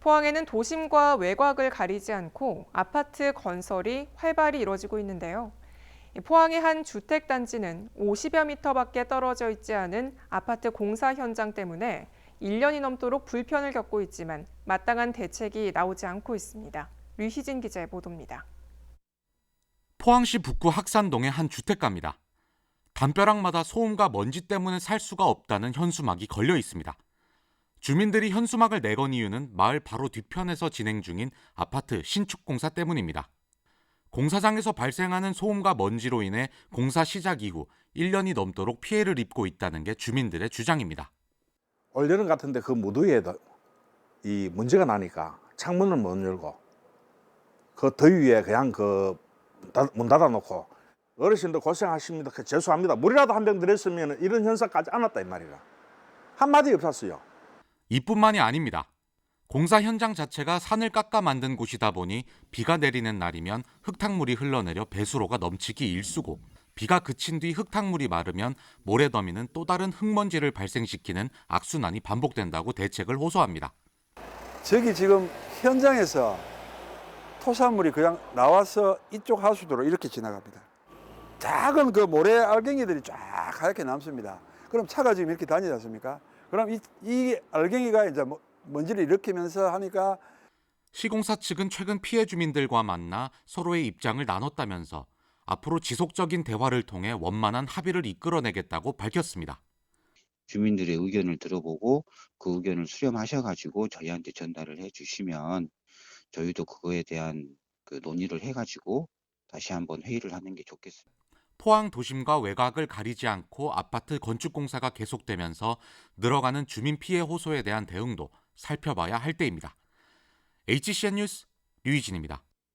포항에는 도심과 외곽을 가리지 않고 아파트 건설이 활발히 이뤄지고 있는데요. 이 포항의 한 주택 단지는 50여 미터밖에 떨어져 있지 않은 아파트 공사 현장 때문에 1년이 넘도록 불편을 겪고 있지만 마땅한 대책이 나오지 않고 있습니다. 류희진 기자의 보도입니다. 포항시 북구 학산동의 한 주택가입니다. 담벼락마다 소음과 먼지 때문에 살 수가 없다는 현수막이 걸려 있습니다. 주민들이 현수막을 내건 이유는 마을 바로 뒤편에서 진행 중인 아파트 신축 공사 때문입니다. 공사장에서 발생하는 소음과 먼지로 인해 공사 시작 이후 1년이 넘도록 피해를 입고 있다는 게 주민들의 주장입니다. 올 여름 같은데 그 무더위에도 이 문제가 나니까 창문을 못 열고 그 더위에 그냥 그 문 닫아놓고 어르신들 고생하십니다. 그 죄송합니다. 물이라도 한 병 드렸으면 이런 현상까지 안 왔다 이 말이라. 한마디 없었어요. 이뿐만이 아닙니다. 공사 현장 자체가 산을 깎아 만든 곳이다 보니 비가 내리는 날이면 흙탕물이 흘러내려 배수로가 넘치기 일쑤고 비가 그친 뒤 흙탕물이 마르면 모래더미는 또 다른 흙먼지를 발생시키는 악순환이 반복된다고 대책을 호소합니다. 저기 지금 현장에서 토사물이 그냥 나와서 이쪽 하수도로 이렇게 지나갑니다. 작은 그 모래 알갱이들이 쫙 하얗게 남습니다. 그럼 차가 지금 이렇게 다니지 않습니까? 그럼 이, 이 알갱이가 이제 뭐- 먼지를 일으키면서 하니까 시공사 측은 최근 피해 주민들과 만나 서로의 입장을 나눴다면서 앞으로 지속적인 대화를 통해 원만한 합의를 이끌어내겠다고 밝혔습니다. 주민들의 의견을 들어보고 그 의견을 수렴하셔가지고 저희한테 전달을 해주시면 저희도 그거에 대한 그 논의를 해가지고 다시 한번 회의를 하는 게 좋겠습니다. 포항 도심과 외곽을 가리지 않고 아파트 건축 공사가 계속되면서 늘어가는 주민 피해 호소에 대한 대응도 살펴봐야 할 때입니다. HCN 뉴스 류희진입니다.